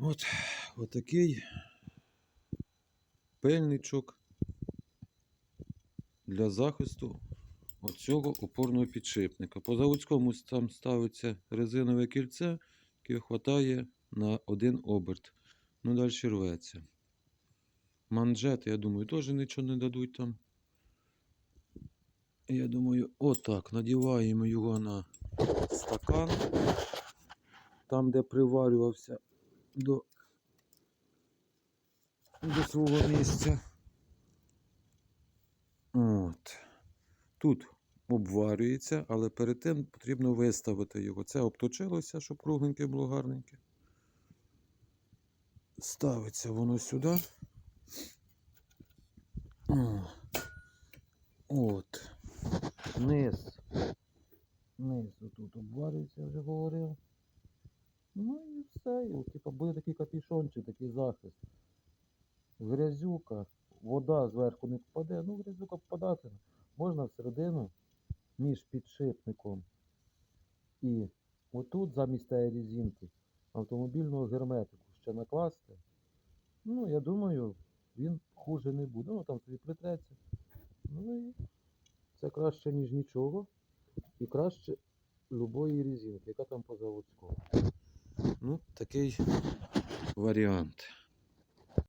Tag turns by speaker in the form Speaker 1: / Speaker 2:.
Speaker 1: От, отакий пельничок для захисту оцього опорного підшипника. По заводському там ставиться резинове кільце, яке вистачає на один оберт. Ну, далі рветься. Манжети, я думаю, теж нічого не дадуть там. Я думаю, отак, надіваємо його на стакан, там, де приварювався до, до свого місця. От. Тут обварюється, але перед тим потрібно виставити його. Це обточилося, щоб кругленьке було гарненьке. Ставиться воно сюди. От. Низ. Низ отут обварюється, вже говорив. І, типу, буде такий капішончик, такий захист. Грязюка, вода зверху не впаде. Ну, грязюка впадати. Можна всередину між підшипником і отут замість тієї резинки автомобільного герметику ще накласти. Ну, я думаю, він хуже не буде. Ну, там собі притреться. Ну і це краще, ніж нічого. І краще любої резинки, яка там по заводському. Ну, такий варіант.